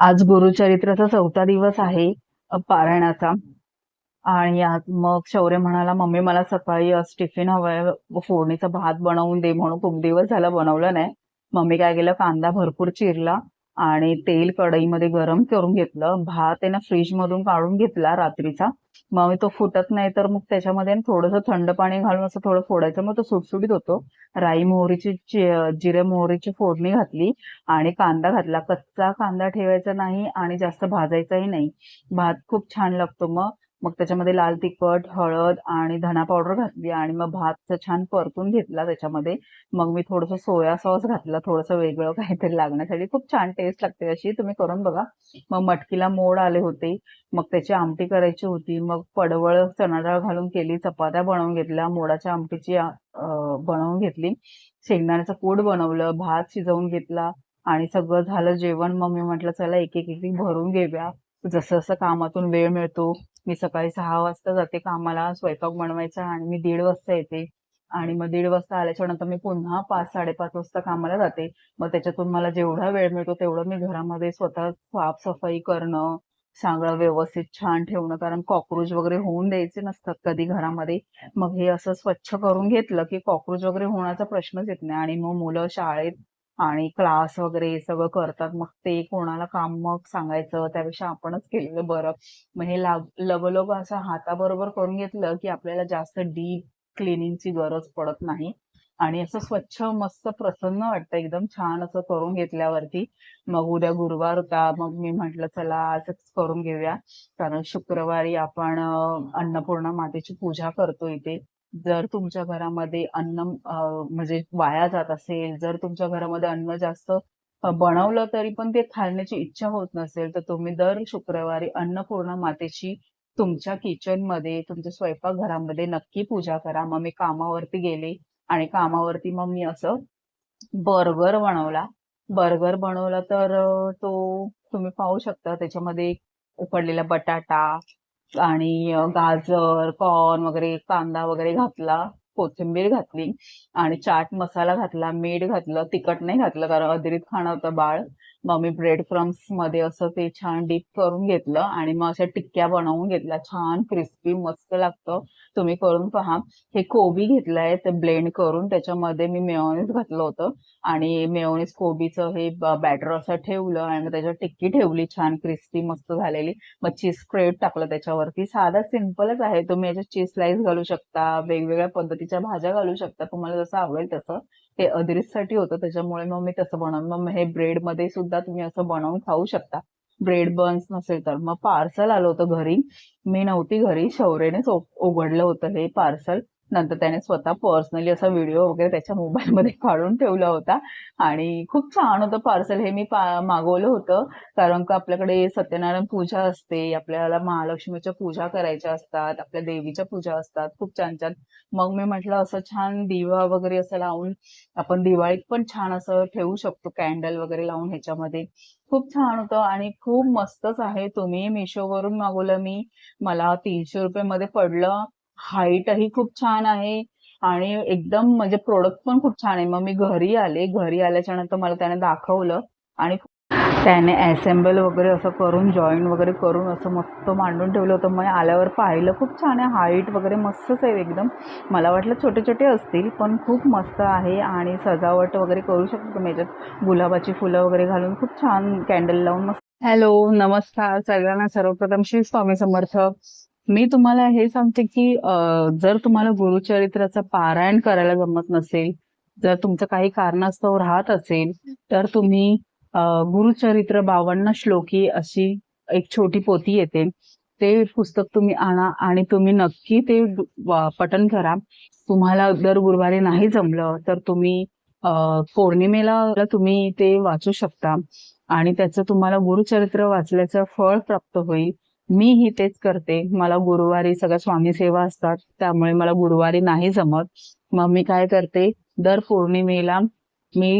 आज गुरुचरित्राचा चौथा दिवस आहे पारायणाचा. आणि आज मग शौर्य म्हणाला मम्मी मला सकाळी आज टिफिन हवाय फोडणीचा भात बनवून दे म्हणून खूप दिवस झाला बनवलं नाही. मम्मी काय केलं कांदा भरपूर चिरला आणि तेल कढईमध्ये गरम करून घेतलं. भात आहे ना फ्रीज मधून काढून घेतला रात्रीचा. मग तो फुटत नाही तर मग त्याच्यामध्ये थोडंसं थंड पाणी घालून असं थोडं फोडायचं. मग तो सुटसुटीत होतो. राई मोहरीची जिरे मोहरीची फोडणी घातली आणि कांदा घातला. कच्चा कांदा ठेवायचा नाही आणि जास्त भाजायचाही नाही. भात खूप छान लागतो मग. मग त्याच्यामध्ये लाल तिखट हळद आणि धना पावडर घातली आणि मग भात छान परतून घेतला त्याच्यामध्ये. मग मी थोडंसं सोया सॉस घातला थोडंसं वेगळं काहीतरी लागण्यासाठी. खूप छान टेस्ट लागते अशी. तुम्ही करून बघा. मग मटकीला मोड आले होते. मग त्याची आमटी करायची होती. मग पडवळ चणा डाळ घालून केली चपात्या बनवून घेतल्या मोडाच्या आमटीची बनवून घेतली. शेंगदाण्याचं कूड बनवलं भात शिजवून घेतला आणि सगळं झालं जेवण. मग मी म्हटलं चला एक एक एक भरून घेऊया. जसं जसं कामातून वेळ मिळतो मी सकाळी सहा वाजता जाते कामाला स्वयंपाक बनवायचा आणि मी दीड वाजता येते. आणि मग दीड वाजता आल्याच्यानंतर मी पुन्हा पाच साडेपाच वाजता कामाला जाते. मग त्याच्यातून मला जेवढा वेळ मिळतो तेवढं मी घरामध्ये स्वतः साफसफाई करणं सांगळं व्यवस्थित छान ठेवणं कारण कॉक्रोच वगैरे होऊन द्यायचे नसतात कधी घरामध्ये. मग हे असं स्वच्छ करून घेतलं की कॉक्रोच वगैरे होण्याचा प्रश्नच येत नाही. आणि मग मुलं शाळेत आणि क्लास वगैरे हे सगळं करतात. मग ते कोणाला काम मग सांगायचं त्यापेक्षा आपणच केलेलं बरं. मग हे लाग- लगोलग असं हाताबरोबर करून घेतलं की आपल्याला जास्त डीप क्लिनिंगची गरज पडत नाही. आणि असं स्वच्छ मस्त प्रसन्न वाटतं. एकदम छान असं करून घेतल्यावरती. मग उद्या गुरुवार होता. मग मी म्हंटल चला आजच करून घेऊया. कारण शुक्रवारी आपण अन्नपूर्णा मातेची पूजा करतो इथे. जर तुमच्या घरामध्ये अन्न म्हणजे वाया जात असेल जर तुमच्या घरामध्ये अन्न जास्त बनवलं तरी पण ते खाण्याची इच्छा होत नसेल तर तुम्ही दर शुक्रवारी अन्नपूर्णा मातेची तुमच्या किचनमध्ये तुमच्या स्वयंपाकघरामध्ये नक्की पूजा करा. मग मी कामावरती गेले आणि कामावरती मग मी असं बर्गर बनवला. बर्गर बनवला तर तो तुम्ही पाहू शकता त्याच्यामध्ये उकडलेला बटाटा आणि गाजर कॉर्न वगैरे कांदा वगैरे घातला. कोथिंबीर घातली आणि चाट मसाला घातला मीठ घातलं तिखट नाही घातलं कारण अतिरिक्त खाणं होतं बाळ. मग मी ब्रेड क्रम्समध्ये असं ते छान डीप करून घेतलं आणि मग अशा टिक्क्या बनवून घेतल्या. छान क्रिस्पी मस्त लागतं. तुम्ही करून पहा. हे कोबी घेतलंय ते ब्लेंड करून त्याच्यामध्ये मी मेयोनीज घातलं होतं. आणि मेयोनीज कोबीचं हे बॅटर असं ठेवलं आणि त्याच्यावर टिक्की ठेवली छान क्रिस्पी मस्त झालेली. मग चीज स्प्रेड टाकलं त्याच्यावरती. साधा सिम्पलच आहे. तुम्ही याच्यात चीज स्लाइस घालू शकता. वेगवेगळ्या पद्धतीच्या भाज्या घालू शकता. तुम्हाला जसं आवडेल तसं. ते अदिरीसाठी होतं. त्याच्यामुळे मग मी तसं बनवून मग हे ब्रेडमध्ये सुद्धा तुम्ही असं बनवून खाऊ शकता. ब्रेड बन्स नसेल तर. मग पार्सल आलं होतं घरी. मी नव्हती घरी. शौर्यनेच उघडलं होतं हे पार्सल. नंतर त्याने स्वतः पर्सनली असा व्हिडिओ वगैरे त्याच्या मोबाईलमध्ये काढून ठेवला होता. आणि खूप छान होतं पार्सल हे मी मागवलं होतं. कारण का आपल्याकडे सत्यनारायण पूजा असते. आपल्याला महालक्ष्मीच्या पूजा करायच्या असतात. आपल्या देवीच्या पूजा असतात. खूप छान छान. मग मी म्हटलं असं छान दिवा वगैरे असं लावून आपण दिवाळीत पण छान असं ठेवू शकतो. कॅन्डल वगैरे लावून ह्याच्यामध्ये. खूप छान होतं आणि खूप मस्तच आहे. तुम्ही मिशोवरून मागवलं मी. मला तीनशे रुपये मध्ये पडलं. हाईटही खूप छान आहे. आणि एकदम म्हणजे प्रोडक्ट पण खूप छान आहे. मग मी घरी आले. घरी आल्याच्यानंतर मला त्याने दाखवलं आणि त्याने असेंबल वगैरे असं करून जॉईन वगैरे करून असं मस्त मांडून ठेवलं होतं. मग आल्यावर पाहिलं खूप छान आहे. हाईट वगैरे मस्तच आहे एकदम. मला वाटलं छोटे छोटे असतील पण खूप मस्त आहे आणि सजावट वगैरे करू शकतो तुम्ही याच्यात. गुलाबाची फुलं वगैरे घालून खूप छान कॅन्डल लावून मस्त हॅलो नमस्कार. सगळ्यांना सर्वप्रथम श्री स्वामी समर्थ. मी तुम्हाला हे सांगते की जर तुम्हाला गुरुचरित्राचं पारायण करायला जमत नसेल जर तुमचं काही कारणास्तव राहत असेल तर तुम्ही गुरुचरित्र बावन्न श्लोकी अशी एक छोटी पोती येते. ते पुस्तक तुम्ही आणा आणि तुम्ही नक्की ते पठन करा. तुम्हाला दर गुरुवारी नाही जमलं तर तुम्ही पौर्णिमेला तुम्ही ते वाचू शकता. आणि त्याचं तुम्हाला गुरुचरित्र वाचल्याचं फळ प्राप्त होईल. मीही तेच करते. मला गुरुवारी सगळ्या स्वामी सेवा असतात त्यामुळे मला गुरुवारी नाही जमत. मग मी काय करते दर पौर्णिमेला मी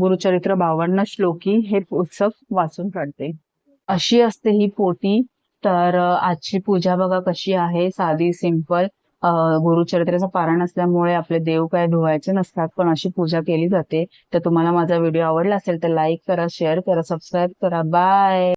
गुरुचरित्र बावन्न श्लोकी हे पुस्तक वाचून काढते. अशी असते ही पोटी. तर आजची पूजा बघा कशी आहे. साधी सिंपल. गुरुचरित्राचं पारण असल्यामुळे आपले देव काय धुवायचे नसतात पण अशी पूजा केली जाते. तर तुम्हाला माझा व्हिडिओ आवडला असेल तर लाईक करा शेअर करा सबस्क्राईब करा. बाय